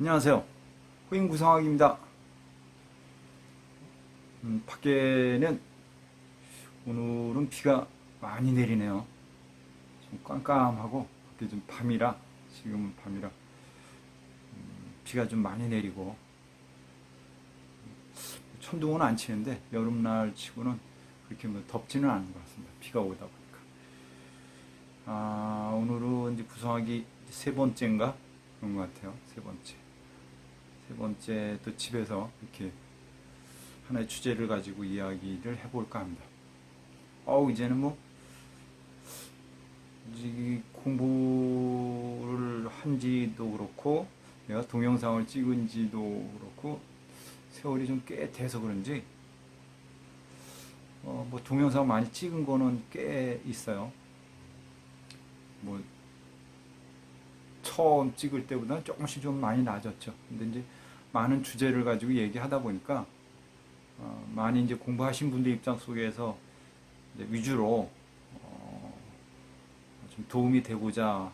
안녕하세요. 호인 구성학입니다. 음, 밖에는 오늘은 비가 많이 내리네요. 좀 깜깜하고 밖에 좀 밤이라 지금은 밤이라 음, 비가 좀 많이 내리고 천둥은 안 치는데 여름날 치고는 그렇게 뭐 덥지는 않은 것 같습니다. 비가 오다 보니까. 아, 오늘은 이제 구성하기 세 번째인가? 그런 것 같아요. 세 번째. 세 번째 또 집에서 이렇게 하나의 주제를 가지고 이야기를 해볼까 합니다. 어우, 이제는 뭐, 이 공부를 한지도 그렇고, 내가 동영상을 찍은지도 그렇고, 세월이 좀 꽤 돼서 그런지, 어, 뭐, 동영상 많이 찍은 거는 꽤 있어요. 뭐, 처음 찍을 때보다는 조금씩 좀 많이 낮았죠. 근데 이제 많은 주제를 가지고 얘기하다 보니까 어, 많이 이제 공부하신 분들 입장 속에서 위주로 어, 좀 도움이 되고자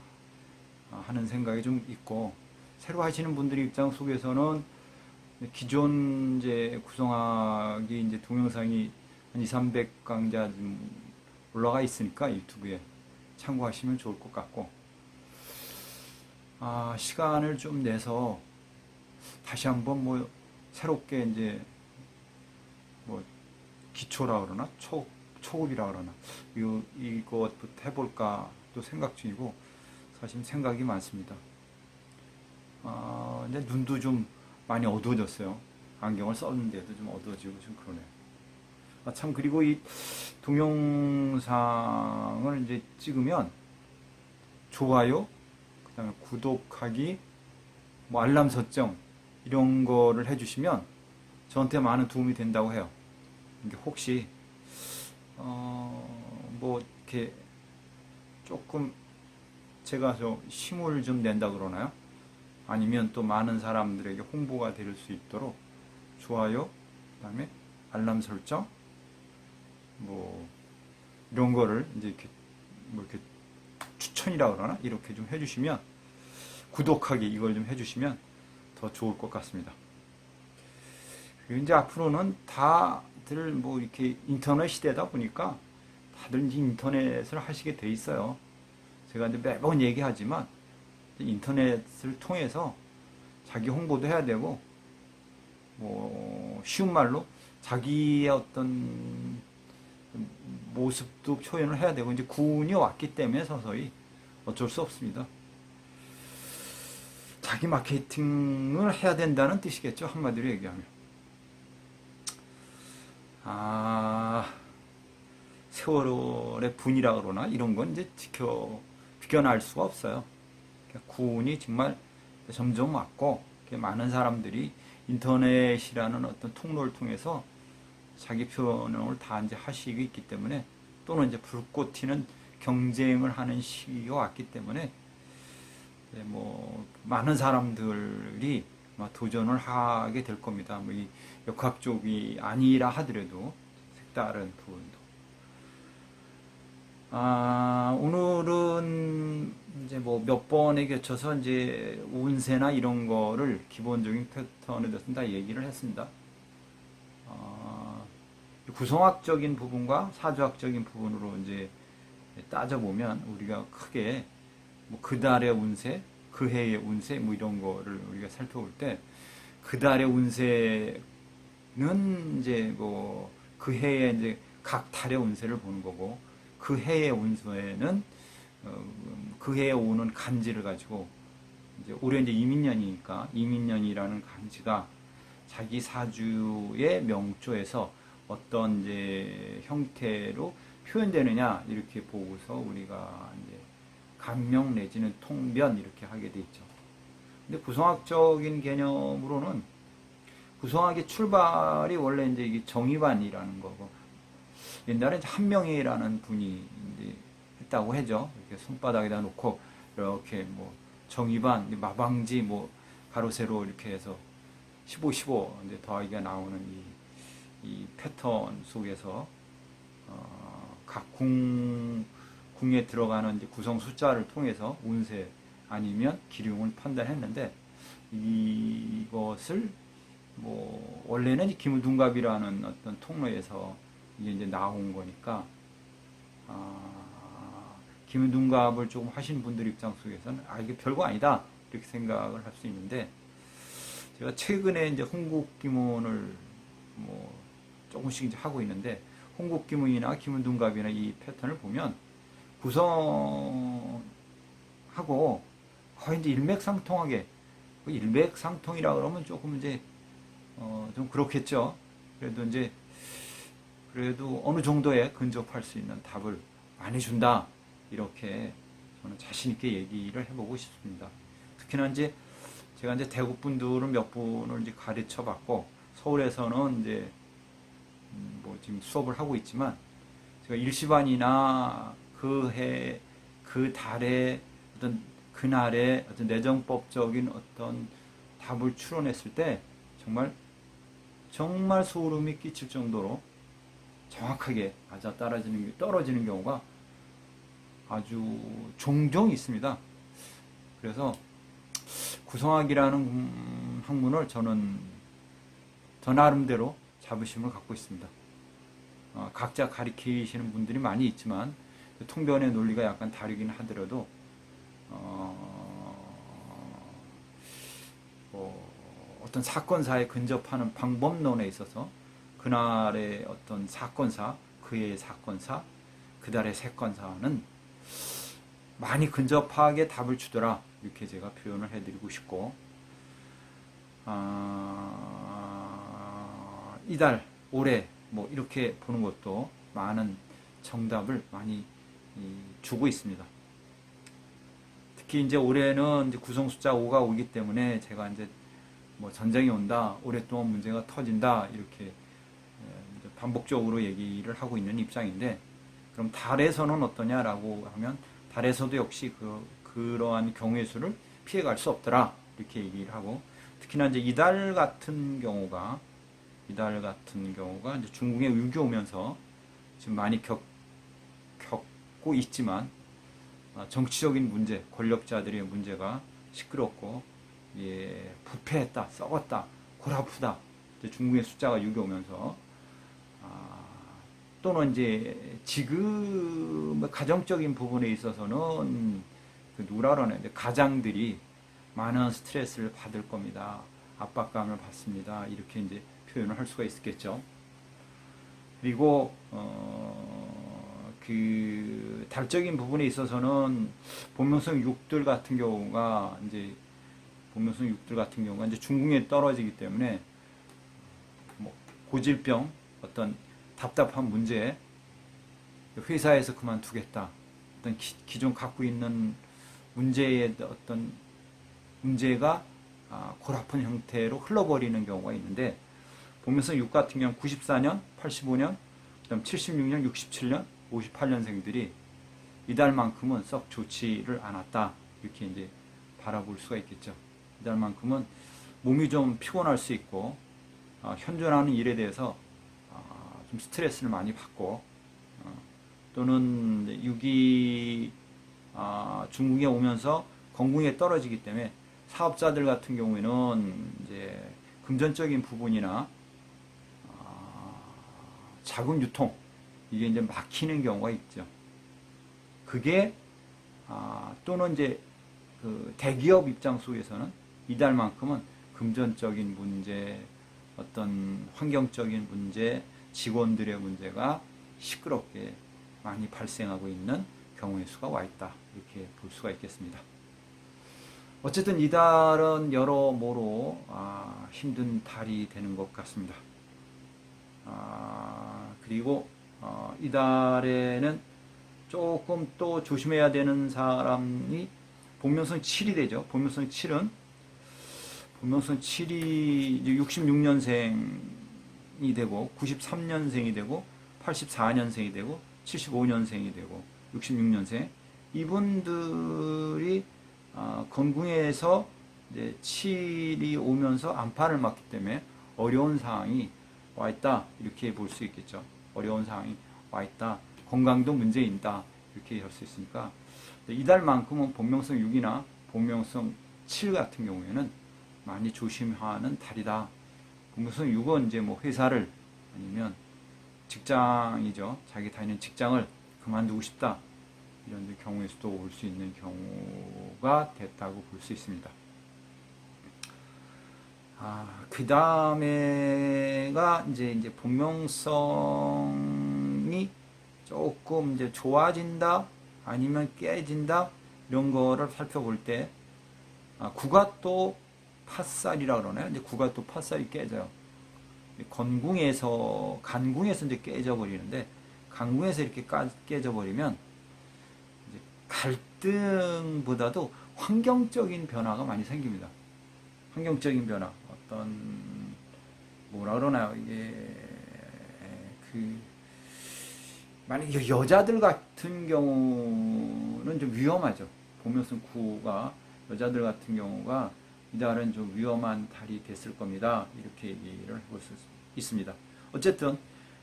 하는 생각이 좀 있고 새로 하시는 분들 입장 속에서는 기존 이제 구성하기 이제 동영상이 한 2, 300강자 좀 올라가 있으니까 유튜브에 참고하시면 좋을 것 같고 아, 시간을 좀 내서 다시 한번 뭐 새롭게 이제 뭐 기초라 그러나 초 초급이라 그러나 이 이것부터 해볼까 또 생각 중이고 사실 생각이 많습니다. 아, 이제 눈도 좀 많이 어두워졌어요. 안경을 썼는데도 좀 어두워지고 좀 그러네요. 아, 참 그리고 이 동영상을 이제 찍으면 좋아요 그다음에 구독하기, 뭐 알람 설정 이런 거를 해주시면 저한테 많은 도움이 된다고 해요. 혹시 어 뭐 이렇게 조금 제가 저 힘을 좀 낸다 그러나요? 아니면 또 많은 사람들에게 홍보가 될 수 있도록 좋아요, 그다음에 알람 설정, 뭐 이런 거를 이제 이렇게 뭐 이렇게 추천이라 그러나 이렇게 좀 해주시면 구독하기 이걸 좀 해주시면 더 좋을 것 같습니다. 이제 앞으로는 다들 뭐 이렇게 인터넷 시대다 보니까 다들 이제 인터넷을 하시게 돼 있어요. 제가 이제 매번 얘기하지만 인터넷을 통해서 자기 홍보도 해야 되고 뭐 쉬운 말로 자기의 어떤 모습도 표현을 해야 되고 이제 구운이 왔기 때문에 서서히 어쩔 수 없습니다. 자기 마케팅을 해야 된다는 뜻이겠죠 한마디로 얘기하면. 아 세월의 분이라 그러나 이런 건 이제 지켜 비견할 수가 없어요. 그러니까 구운이 정말 점점 왔고 많은 사람들이 인터넷이라는 어떤 통로를 통해서 자기 표현을 다 이제 하시고 있기 때문에 또는 이제 불꽃 튀는 경쟁을 하는 시기가 왔기 때문에 네, 뭐 많은 사람들이 아마 도전을 하게 될 겁니다. 뭐 이 역학 쪽이 아니라 하더라도 색다른 부분도. 아, 오늘은 이제 뭐 몇 번에 거쳐서 이제 운세나 이런 거를 기본적인 패턴에 대해서 다 얘기를 했습니다. 아, 구성학적인 부분과 사주학적인 부분으로 이제 따져보면 우리가 크게 뭐 그 달의 운세, 그 해의 운세 뭐 이런 거를 우리가 살펴볼 때 그 달의 운세는 이제 뭐 그 해의 이제 각 달의 운세를 보는 거고 그 해의 운세는 어, 그 해에 오는 간지를 가지고 이제 올해 이제 이민년이니까 이민년이라는 간지가 자기 사주의 명조에서 어떤 이제 형태로 표현되느냐 이렇게 보고서 우리가 이제 감명 내지는 통변 이렇게 하게 돼 있죠. 근데 구성학적인 개념으로는 구성학의 출발이 원래 이제 이게 정의반이라는 거고 옛날에 이제 한명희라는 분이 이제 했다고 하죠. 이렇게 손바닥에다 놓고 이렇게 뭐 정의반, 마방지 뭐 가로 세로 이렇게 해서 15, 15 이제 더하기가 나오는 이, 이 패턴 속에서 어, 각 궁, 궁에 들어가는 구성 숫자를 통해서 운세 아니면 기륭을 판단했는데 이것을 뭐 원래는 김우둔갑이라는 어떤 통로에서 이게 이제 나온 거니까 아, 김우둔갑을 조금 하신 분들 입장 속에서는 아 이게 별거 아니다. 이렇게 생각을 할 수 있는데 제가 최근에 이제 홍국기문을 뭐 조금씩 이제 하고 있는데 홍국기문이나 김은둔갑이나 이 패턴을 보면 구성하고 거의 이제 일맥상통하게 그 일맥상통이라 그러면 조금 이제 어 좀 그렇겠죠. 그래도 이제 그래도 어느 정도에 근접할 수 있는 답을 많이 준다 이렇게 저는 자신 있게 얘기를 해보고 싶습니다. 특히나 이제 제가 이제 대구 분들을 몇 분을 이제 가르쳐 봤고 서울에서는 이제 음, 뭐 지금 수업을 하고 있지만 제가 일시반이나 그 해, 그 달에 어떤 그날의 어떤 내정법적인 어떤 답을 추론했을 때 정말 정말 소름이 끼칠 정도로 정확하게 맞아 떨어지는 떨어지는 경우가 아주 종종 있습니다. 그래서 구성학이라는 음, 학문을 저는 저 나름대로 자부심을 갖고 있습니다. 어, 각자 가리키시는 분들이 많이 있지만 그 통변의 논리가 약간 다르긴 하더라도 어, 뭐 어떤 사건사에 근접하는 방법론에 있어서 그날의 어떤 사건사, 그의 사건사, 그달의 사건사는 많이 근접하게 답을 주더라 이렇게 제가 표현을 해드리고 싶고 아, 이달 올해 뭐 이렇게 보는 것도 많은 정답을 많이 이, 주고 있습니다. 특히 이제 올해는 이제 구성 숫자 5가 오기 때문에 제가 이제 뭐 전쟁이 온다, 오랫동안 문제가 터진다 이렇게 반복적으로 얘기를 하고 있는 입장인데 그럼 달에서는 어떠냐라고 하면 달에서도 역시 그 그러한 경우의 수를 피해갈 수 없더라 이렇게 얘기를 하고 특히나 이제 이달 같은 경우가 이달 같은 경우가 이제 중국에 위기 오면서 지금 많이 겪, 겪고 있지만 아, 정치적인 문제, 권력자들의 문제가 시끄럽고 예, 부패했다, 썩었다, 골 아프다. 이제 중국의 숫자가 6이 오면서 아, 또는 이제 지금 뭐 가정적인 부분에 있어서는 그 이제 가장들이 많은 스트레스를 받을 겁니다. 압박감을 받습니다. 이렇게 이제 표현을 할 수가 있겠죠. 그리고 어, 그 달적인 부분에 있어서는 본명성 6들 같은 경우가 이제 본명성 6들 같은 경우가 이제 중궁에 떨어지기 때문에 뭐 고질병 어떤 답답한 문제 회사에서 그만두겠다 어떤 기, 기존 갖고 있는 문제의 어떤 문제가 아, 골아픈 형태로 흘러버리는 경우가 있는데 보면서 6 같은 경우 94년, 85년, 그다음 76년, 67년, 58년생들이 이달만큼은 썩 좋지를 않았다 이렇게 이제 바라볼 수가 있겠죠. 이달만큼은 몸이 좀 피곤할 수 있고 아, 현존하는 일에 대해서 아, 좀 스트레스를 많이 받고 어, 또는 6이 아, 중국에 오면서 건궁에 떨어지기 때문에 사업자들 같은 경우에는 이제 금전적인 부분이나 아, 자금 유통 이게 이제 막히는 경우가 있죠. 그게 아, 또는 이제 그 대기업 입장 속에서는 이달만큼은 금전적인 문제, 어떤 환경적인 문제, 직원들의 문제가 시끄럽게 많이 발생하고 있는 경우의 수가 와 있다. 이렇게 볼 수가 있겠습니다. 어쨌든 이달은 여러모로 아, 힘든 달이 되는 것 같습니다. 아, 그리고 어, 이달에는 조금 또 조심해야 되는 사람이 본명성 7이 되죠. 본명성 7은 본명성 7이 66년생이 되고 93년생이 되고 84년생이 되고 75년생이 되고 66년생 이분들이 아, 건궁에서 이제 7이 오면서 안파를 맞기 때문에 어려운 상황이 와 있다 이렇게 볼 수 있겠죠. 어려운 상황이 와 있다. 건강도 문제 있다 이렇게 할수 있으니까 이달만큼은 본명성 6이나 본명성 7 같은 경우에는 많이 조심하는 달이다. 본명성 6은 이제 뭐 회사를 아니면 직장이죠. 자기 다니는 직장을 그만두고 싶다. 이런 데 경우에서도 올 수 있는 경우가 됐다고 볼 수 있습니다. 아, 그 다음에가 이제 이제 본명성이 조금 이제 좋아진다 아니면 깨진다 이런 거를 살펴볼 때 아, 구가 또 팥살이라 그러나요? 이제 구가 또 팥살이 깨져요. 건궁에서 간궁에서 이제 깨져 버리는데 간궁에서 이렇게 까- 깨져 버리면 갈등보다도 환경적인 변화가 많이 생깁니다. 환경적인 변화, 어떤 뭐라 그러나요? 이게 그 만약 에 여자들 같은 경우는 좀 위험하죠. 보면서 구가 여자들 같은 경우가 이달은 좀 위험한 달이 됐을 겁니다. 이렇게 얘기를 해볼 수 있습니다. 어쨌든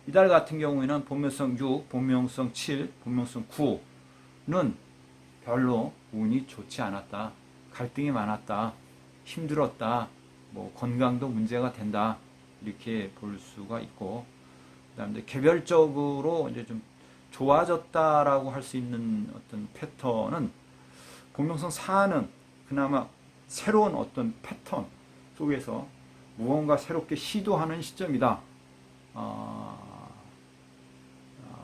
이달 같은 경우에는 본명성 6, 본명성 7, 본명성 9는 별로 운이 좋지 않았다. 갈등이 많았다. 힘들었다. 뭐 건강도 문제가 된다. 이렇게 볼 수가 있고 그다음에 개별적으로 이제 좀 좋아졌다라고 할 수 있는 어떤 패턴은 본명성 4는 그나마 새로운 어떤 패턴 속에서 무언가 새롭게 시도하는 시점이다. 아,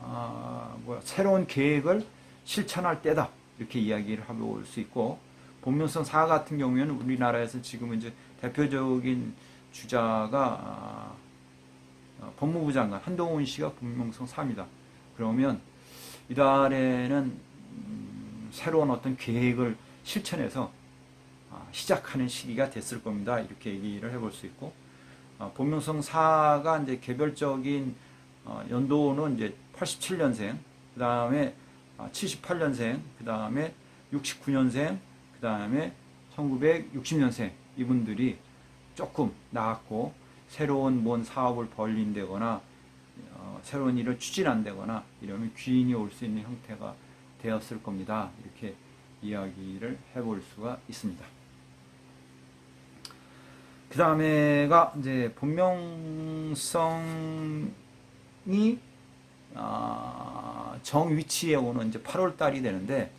아, 뭐야, 새로운 계획을 실천할 때다. 이렇게 이야기를 하고 올수 있고, 본명성 4 같은 경우에는 우리나라에서 지금 이제 대표적인 주자가 아, 어, 법무부 장관 한동훈 씨가 본명성 4입니다. 그러면 이달에는 음, 새로운 어떤 계획을 실천해서 아, 시작하는 시기가 됐을 겁니다. 이렇게 얘기를 해볼 수 있고 아, 본명성 4가 이제 개별적인 어, 연도는 이제 87년생, 그 다음에 78년생, 그 다음에 69년생, 그 다음에 1960년생 이분들이 조금 나았고 새로운 뭔 사업을 벌린다거나 어, 새로운 일을 추진한다거나 이러면 귀인이 올 수 있는 형태가 되었을 겁니다. 이렇게 이야기를 해볼 수가 있습니다. 그 다음에가 이제 본명성이 아, 정 위치에 오는 이제 8월 달이 되는데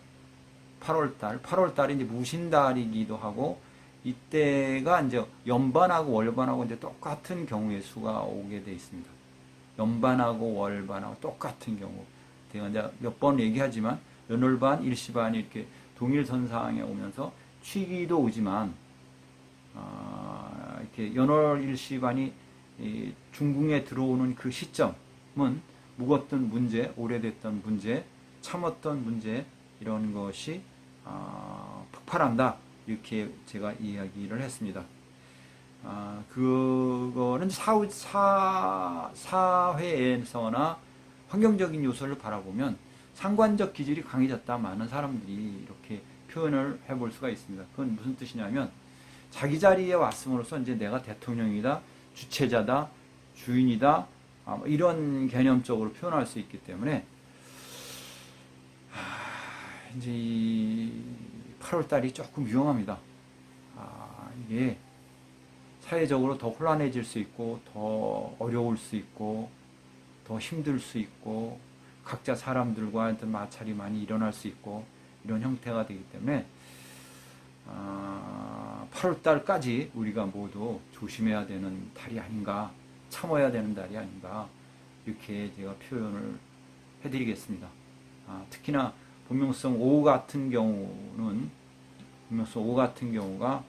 8월 달, 8월 달이 이제 무신달이기도 하고 이때가 이제 연반하고 월반하고 이제 똑같은 경우의 수가 오게 돼 있습니다. 연반하고 월반하고 똑같은 경우. 제가 몇 번 얘기하지만 연월반, 일시반이 이렇게 동일선상에 오면서 취기도 오지만 아, 이렇게 연월 일시반이 이 중궁에 들어오는 그 시점은 묵었던 문제, 오래됐던 문제, 참았던 문제 이런 것이 아, 폭발한다 이렇게 제가 이야기를 했습니다. 아, 그거는 사후, 사, 사회에서나 환경적인 요소를 바라보면 상관적 기질이 강해졌다 많은 사람들이 이렇게 표현을 해볼 수가 있습니다. 그건 무슨 뜻이냐면 자기 자리에 왔음으로써 이제 내가 대통령이다, 주체자다, 주인이다, 아, 뭐 이런 개념적으로 표현할 수 있기 때문에 아, 이제 이 8월 달이 조금 위험합니다. 아, 이게 사회적으로 더 혼란해질 수 있고 더 어려울 수 있고 더 힘들 수 있고 각자 사람들과 어떤 마찰이 많이 일어날 수 있고 이런 형태가 되기 때문에 아, 8월 달까지 우리가 모두 조심해야 되는 달이 아닌가 참아야 되는 달이 아닌가 이렇게 제가 표현을 해드리겠습니다. 아, 특히나 본명성 5 같은 경우는 본명성 5 같은 경우가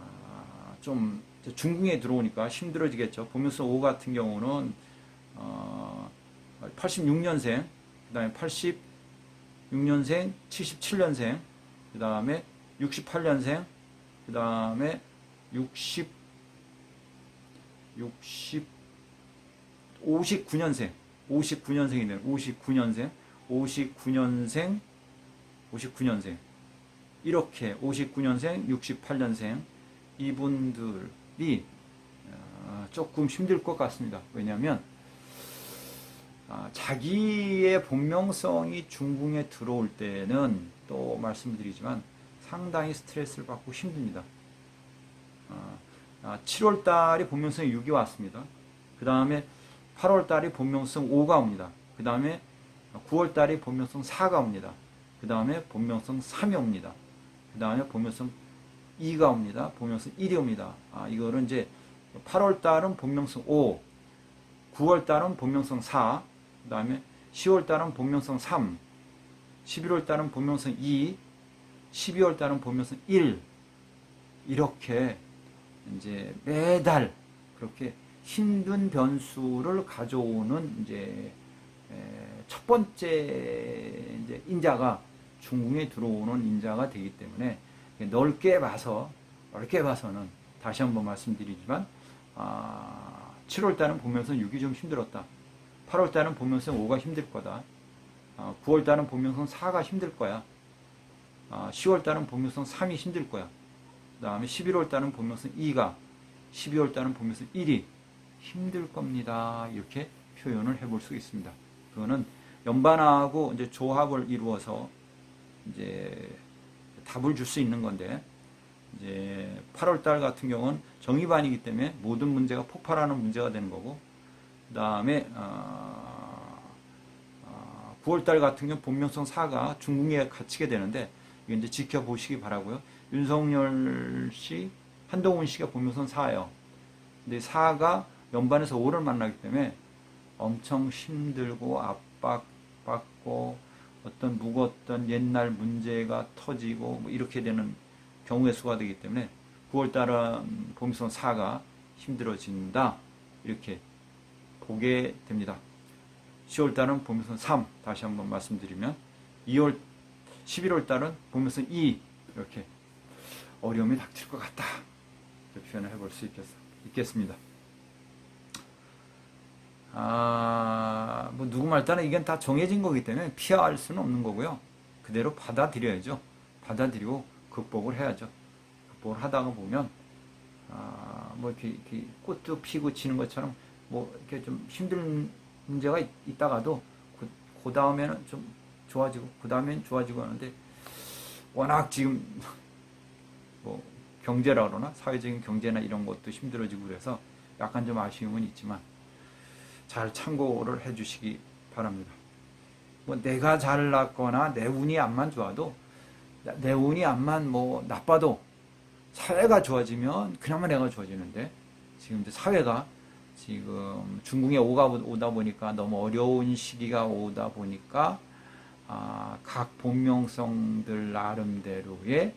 아, 좀 중궁에 들어오니까 힘들어지겠죠. 본명성 5 같은 경우는 어, 86년생, 그 다음에 86년생, 77년생, 그 다음에 68년생, 그 다음에 60, 60, 59년생, 59년생이네요. 59년생, 59년생, 59년생. 이렇게 59년생, 68년생 이분들이 어, 조금 힘들 것 같습니다. 왜냐하면 아, 자기의 본명성이 중궁에 들어올 때는 또 말씀드리지만 상당히 스트레스를 받고 힘듭니다. 어, 7월 달이 본명성 6이 왔습니다. 그 다음에 8월 달이 본명성 5가 옵니다. 그 다음에 9월 달이 본명성 4가 옵니다. 그 다음에 본명성 3이 옵니다. 그 다음에 본명성 2가 옵니다. 본명성 1이 옵니다. 아, 이거는 이제 8월 달은 본명성 5, 9월 달은 본명성 4, 그 다음에 10월 달은 본명성 3, 11월 달은 본명성 2, 12월 달은 본명성 1, 이렇게 이제 매달 그렇게 힘든 변수를 가져오는 이제 에, 첫 번째 이제 인자가 중궁에 들어오는 인자가 되기 때문에 넓게 봐서 넓게 봐서는 다시 한번 말씀드리지만 아, 7월 달은 보면서 6이 좀 힘들었다. 8월 달은 보면서 5가 힘들 거다. 아, 9월 달은 보면서 4가 힘들 거야. 아, 10월 달은 보면서 3이 힘들 거야. 그 다음에 11월 달은 보면서 2가 12월 달은 보면서 1이 힘들 겁니다. 이렇게 표현을 해볼 수 있습니다. 그거는 연반하고 이제 조합을 이루어서 이제 답을 줄 수 있는 건데 이제 8월 달 같은 경우는 정의반이기 때문에 모든 문제가 폭발하는 문제가 되는 거고 그 다음에 어, 9월 달 같은 경우 본명성 4가 중궁에 갇히게 되는데 이거 이제 지켜보시기 바라고요. 윤석열 씨, 한동훈 씨가 본명성 4예요. 근데 4가 연반에서 5를 만나기 때문에 엄청 힘들고 압박 받고 어떤 묵었던 옛날 문제가 터지고 뭐 이렇게 되는 경우의 수가 되기 때문에 9월 달은 봄성 4가 힘들어진다. 이렇게 보게 됩니다. 10월 달은 봄성 3 다시 한번 말씀드리면 2월 11월 달은 봄성 2 이렇게 어려움이 닥칠 것 같다. 이렇게 표현을 해볼 수 있겠, 있겠습니다. 아, 뭐 누구 말 따라 이건 다 정해진 거기 때문에 피할 수는 없는 거고요. 그대로 받아들여야죠. 받아들이고 극복을 해야죠. 극복을 하다가 보면 아, 뭐 이렇게, 이렇게 꽃도 피고 지는 것처럼 뭐 이렇게 좀 힘든 문제가 있, 있다가도 그, 그 다음에는 좀 좋아지고 그 다음엔 좋아지고 하는데 워낙 지금 뭐 경제라 그러나 사회적인 경제나 이런 것도 힘들어지고 그래서 약간 좀 아쉬움은 있지만 잘 참고를 해 주시기 바랍니다. 뭐 내가 잘났거나 내 운이 안만 좋아도 내 운이 안만 뭐 나빠도 사회가 좋아지면 그나마 내가 좋아지는데 지금 사회가 지금 중궁에 오가 오다 보니까 너무 어려운 시기가 오다 보니까 아, 각 본명성들 나름대로의